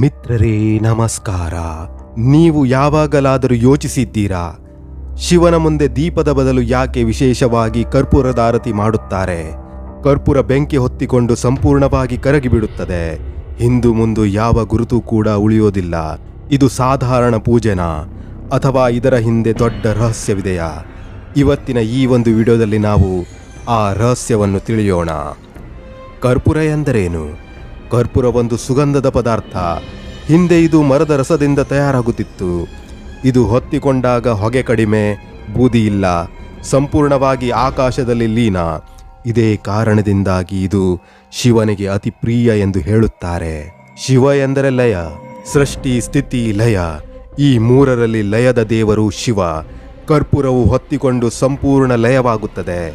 ಮಿತ್ರರೇ, ನಮಸ್ಕಾರ. ನೀವು ಯಾವಾಗಲಾದರೂ ಯೋಚಿಸಿದ್ದೀರಾ? ಶಿವನ ಮುಂದೆ ದೀಪದ ಬದಲು ಯಾಕೆ ವಿಶೇಷವಾಗಿ ಕರ್ಪೂರದಾರತಿ ಮಾಡುತ್ತಾರೆ? ಕರ್ಪೂರ ಬೆಂಕಿ ಹೊತ್ತಿಕೊಂಡು ಸಂಪೂರ್ಣವಾಗಿ ಕರಗಿಬಿಡುತ್ತದೆ. ಹಿಂದು ಮುಂದು ಯಾವ ಗುರುತು ಕೂಡ ಉಳಿಯೋದಿಲ್ಲ. ಇದು ಸಾಧಾರಣ ಪೂಜೆನಾ? ಅಥವಾ ಇದರ ಹಿಂದೆ ದೊಡ್ಡ ರಹಸ್ಯವಿದೆಯಾ? ಇವತ್ತಿನ ಈ ಒಂದು ವಿಡಿಯೋದಲ್ಲಿ ನಾವು ಆ ರಹಸ್ಯವನ್ನು ತಿಳಿಯೋಣ? ಕರ್ಪೂರ ಎಂದರೇನು? ಕರ್ಪೂರ ಒಂದು ಸುಗಂಧದ ಪದಾರ್ಥ. ಹಿಂದೆ ಇದು ಮರದ ರಸದಿಂದ ತಯಾರಾಗುತ್ತಿತ್ತು. ಇದು ಹೊತ್ತಿಕೊಂಡಾಗ ಹೊಗೆ ಕಡಿಮೆ, ಬೂದಿ ಇಲ್ಲ, ಸಂಪೂರ್ಣವಾಗಿ ಆಕಾಶದಲ್ಲಿ ಲೀನ. ಇದೇ ಕಾರಣದಿಂದಾಗಿ ಇದು ಶಿವನಿಗೆ ಅತಿ ಪ್ರಿಯ ಎಂದು ಹೇಳುತ್ತಾರೆ. ಶಿವ ಎಂದರೆ ಲಯ, ಸೃಷ್ಟಿ, ಸ್ಥಿತಿ, ಲಯ. ಈ ಮೂರರಲ್ಲಿ ಲಯದ ದೇವರು ಶಿವ. ಕರ್ಪೂರವು ಹೊತ್ತಿಕೊಂಡು ಸಂಪೂರ್ಣ ಲಯವಾಗುತ್ತದೆ.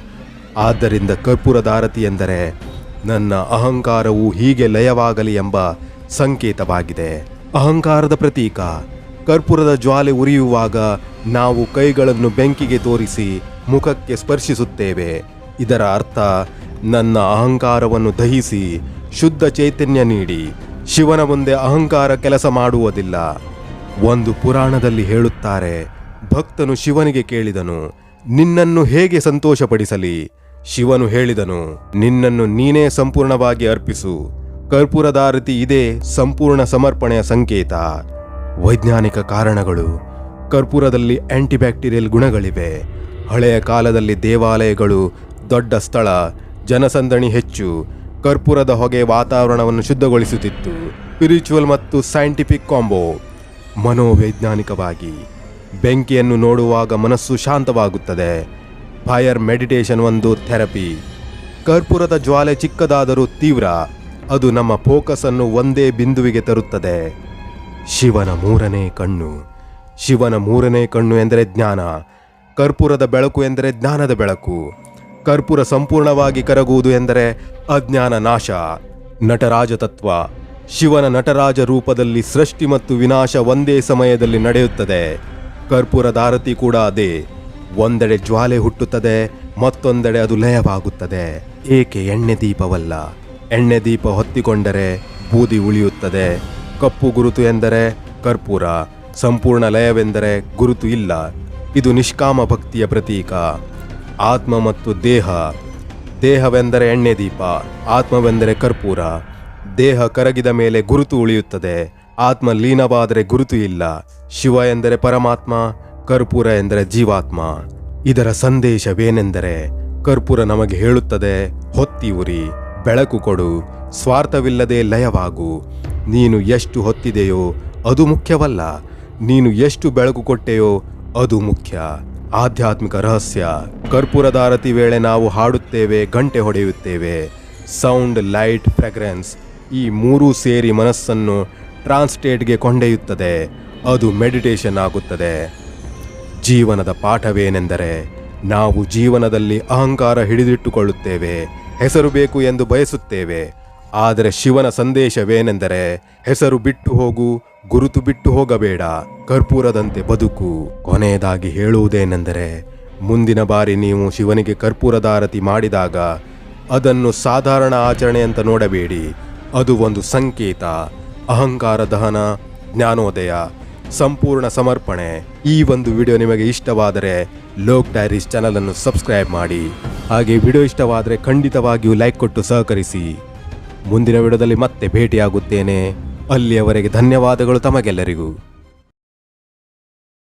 ಆದ್ದರಿಂದ ಕರ್ಪೂರದಾರತಿ ಎಂದರೆ ನನ್ನ ಅಹಂಕಾರವು ಹೀಗೆ ಲಯವಾಗಲಿ ಎಂಬ ಸಂಕೇತವಾಗಿದೆ. ಅಹಂಕಾರದ ಪ್ರತೀಕ, ಕರ್ಪೂರದ ಜ್ವಾಲೆ ಉರಿಯುವಾಗ ನಾವು ಕೈಗಳನ್ನು ಬೆಂಕಿಗೆ ತೋರಿಸಿ ಮುಖಕ್ಕೆ ಸ್ಪರ್ಶಿಸುತ್ತೇವೆ. ಇದರ ಅರ್ಥ, ನನ್ನ ಅಹಂಕಾರವನ್ನು ದಹಿಸಿ ಶುದ್ಧ ಚೈತನ್ಯ ನೀಡಿ, ಶಿವನ ಮುಂದೆ ಅಹಂಕಾರ ಕೆಲಸ ಮಾಡುವುದಿಲ್ಲ. ಒಂದು ಪುರಾಣದಲ್ಲಿ ಹೇಳುತ್ತಾರೆ, ಭಕ್ತನು ಶಿವನಿಗೆ ಕೇಳಿದನು, ನಿನ್ನನ್ನು ಹೇಗೆ ಸಂತೋಷಪಡಿಸಲಿ? ಶಿವನು ಹೇಳಿದನು, ನಿನ್ನನ್ನು ನೀನೇ ಸಂಪೂರ್ಣವಾಗಿ ಅರ್ಪಿಸು. ಕರ್ಪೂರದಾರತಿ ಇದೇ ಸಂಪೂರ್ಣ ಸಮರ್ಪಣೆಯ ಸಂಕೇತ. ವೈಜ್ಞಾನಿಕ ಕಾರಣಗಳು, ಕರ್ಪೂರದಲ್ಲಿ ಆಂಟಿಬ್ಯಾಕ್ಟೀರಿಯಲ್ ಗುಣಗಳಿವೆ. ಹಳೆಯ ಕಾಲದಲ್ಲಿ ದೇವಾಲಯಗಳು ದೊಡ್ಡ ಸ್ಥಳ, ಜನಸಂದಣಿ ಹೆಚ್ಚು. ಕರ್ಪೂರದ ಹೊಗೆ ವಾತಾವರಣವನ್ನು ಶುದ್ಧಗೊಳಿಸುತ್ತಿತ್ತು. ಸ್ಪಿರಿಚುವಲ್ ಮತ್ತು ಸೈಂಟಿಫಿಕ್ ಕಾಂಬೋ ಮನೋವೈಜ್ಞಾನಿಕವಾಗಿ, ಬೆಂಕಿಯನ್ನು ನೋಡುವಾಗ ಮನಸ್ಸು ಶಾಂತವಾಗುತ್ತದೆ. ಫೈರ್ ಮೆಡಿಟೇಷನ್ ಒಂದು ಥೆರಪಿ ಕರ್ಪೂರದ ಜ್ವಾಲೆ ಚಿಕ್ಕದಾದರೂ ತೀವ್ರ. ಅದು ನಮ್ಮ ಫೋಕಸ್ ಅನ್ನು ಒಂದೇ ಬಿಂದುವಿಗೆ ತರುತ್ತದೆ. ಶಿವನ ಮೂರನೇ ಕಣ್ಣು. ಶಿವನ ಮೂರನೇ ಕಣ್ಣು ಎಂದರೆ ಜ್ಞಾನ. ಕರ್ಪೂರದ ಬೆಳಕು ಎಂದರೆ ಜ್ಞಾನದ ಬೆಳಕು. ಕರ್ಪೂರ ಸಂಪೂರ್ಣವಾಗಿ ಕರಗುವುದು ಎಂದರೆ ಅಜ್ಞಾನ ನಾಶ. ನಟರಾಜ ತತ್ವ. ಶಿವನ ನಟರಾಜ ರೂಪದಲ್ಲಿ ಸೃಷ್ಟಿ ಮತ್ತು ವಿನಾಶ ಒಂದೇ ಸಮಯದಲ್ಲಿ ನಡೆಯುತ್ತದೆ. ಕರ್ಪೂರದಾರತಿ ಕೂಡ ಅದೇ. ಒಂದೆಡೆ ಜ್ವಾಲೆ ಹುಟ್ಟುತ್ತದೆ, ಮತ್ತೊಂದೆಡೆ ಅದು ಲಯವಾಗುತ್ತದೆ. ಏಕೆ ಎಣ್ಣೆ ದೀಪವಲ್ಲ? ಎಣ್ಣೆ ದೀಪ ಹೊತ್ತಿಕೊಂಡರೆ ಬೂದಿ ಉಳಿಯುತ್ತದೆ. ಕಪ್ಪು ಗುರುತು ಎಂದರೆ ಕರ್ಪೂರ, ಸಂಪೂರ್ಣ ಲಯವೆಂದರೆ ಗುರುತು ಇಲ್ಲ. ಇದು ನಿಷ್ಕಾಮ ಭಕ್ತಿಯ ಪ್ರತೀಕ. ಆತ್ಮ ಮತ್ತು ದೇಹ. ದೇಹವೆಂದರೆ ಎಣ್ಣೆ ದೀಪ, ಆತ್ಮವೆಂದರೆ ಕರ್ಪೂರ. ದೇಹ ಕರಗಿದ ಮೇಲೆ ಗುರುತು ಉಳಿಯುತ್ತದೆ. ಆತ್ಮ ಲೀನವಾದರೆ ಗುರುತು ಇಲ್ಲ. ಶಿವ ಎಂದರೆ ಪರಮಾತ್ಮ ಕರ್ಪೂರ ಎಂದರೆ ಜೀವಾತ್ಮ. ಇದರ ಸಂದೇಶವೇನೆಂದರೆ ಕರ್ಪೂರ ನಮಗೆ ಹೇಳುತ್ತದೆ, ಹೊತ್ತಿ ಉರಿ, ಬೆಳಕು ಕೊಡು, ಸ್ವಾರ್ಥವಿಲ್ಲದೆ ಲಯವಾಗು. ನೀನು ಎಷ್ಟು ಹೊತ್ತಿದೆಯೋ ಅದು ಮುಖ್ಯವಲ್ಲ. ನೀನು ಎಷ್ಟು ಬೆಳಕು ಕೊಟ್ಟೆಯೋ ಅದು ಮುಖ್ಯ. ಆಧ್ಯಾತ್ಮಿಕ ರಹಸ್ಯ ಕರ್ಪೂರದಾರತಿ ವೇಳೆ ನಾವು ಹಾಡುತ್ತೇವೆ, ಗಂಟೆ ಹೊಡೆಯುತ್ತೇವೆ. ಸೌಂಡ್, ಲೈಟ್, ಫ್ರೆಗ್ರೆನ್ಸ್ ಈ ಮೂರೂ ಸೇರಿ ಮನಸ್ಸನ್ನು ಟ್ರಾನ್ಸ್ಟೇಟ್ಗೆ ಕೊಂಡೊಯ್ಯುತ್ತದೆ. ಅದು ಮೆಡಿಟೇಷನ್ ಆಗುತ್ತದೆ. ಜೀವನದ ಪಾಠವೇನೆಂದರೆ ನಾವು ಜೀವನದಲ್ಲಿ ಅಹಂಕಾರ ಹಿಡಿದಿಟ್ಟುಕೊಳ್ಳುತ್ತೇವೆ, ಹೆಸರು ಬೇಕು ಎಂದು ಬಯಸುತ್ತೇವೆ. ಆದರೆ ಶಿವನ ಸಂದೇಶವೇನೆಂದರೆ ಹೆಸರು ಬಿಟ್ಟು ಹೋಗು, ಗುರುತು ಬಿಟ್ಟು ಹೋಗಬೇಡ, ಕರ್ಪೂರದಂತೆ ಬದುಕು. ಕೊನೆಯದಾಗಿ ಹೇಳುವುದೇನೆಂದರೆ ಮುಂದಿನ ಬಾರಿ ನೀವು ಶಿವನಿಗೆ ಕರ್ಪೂರದಾರತಿ ಮಾಡಿದಾಗ ಅದನ್ನು ಸಾಧಾರಣ ಆಚರಣೆ ಅಂತ ನೋಡಬೇಡಿ. ಅದು ಒಂದು ಸಂಕೇತ. ಅಹಂಕಾರ, ದಹನ, ಜ್ಞಾನೋದಯ. ಸಂಪೂರ್ಣ ಸಮರ್ಪಣೆ. ಈ ಒಂದು ವಿಡಿಯೋ ನಿಮಗೆ ಇಷ್ಟವಾದರೆ ಲೋಕ್ ಡೈರೀಸ್ ಚಾನಲನ್ನು ಸಬ್ಸ್ಕ್ರೈಬ್ ಮಾಡಿ. ಹಾಗೆ ವಿಡಿಯೋ ಇಷ್ಟವಾದರೆ ಖಂಡಿತವಾಗಿಯೂ ಲೈಕ್ ಕೊಟ್ಟು ಸಹಕರಿಸಿ. ಮುಂದಿನ ವಿಡಿಯೋದಲ್ಲಿ ಮತ್ತೆ ಭೇಟಿಯಾಗುತ್ತೇನೆ. ಅಲ್ಲಿಯವರೆಗೆ ಧನ್ಯವಾದಗಳು ತಮಗೆಲ್ಲರಿಗೂ.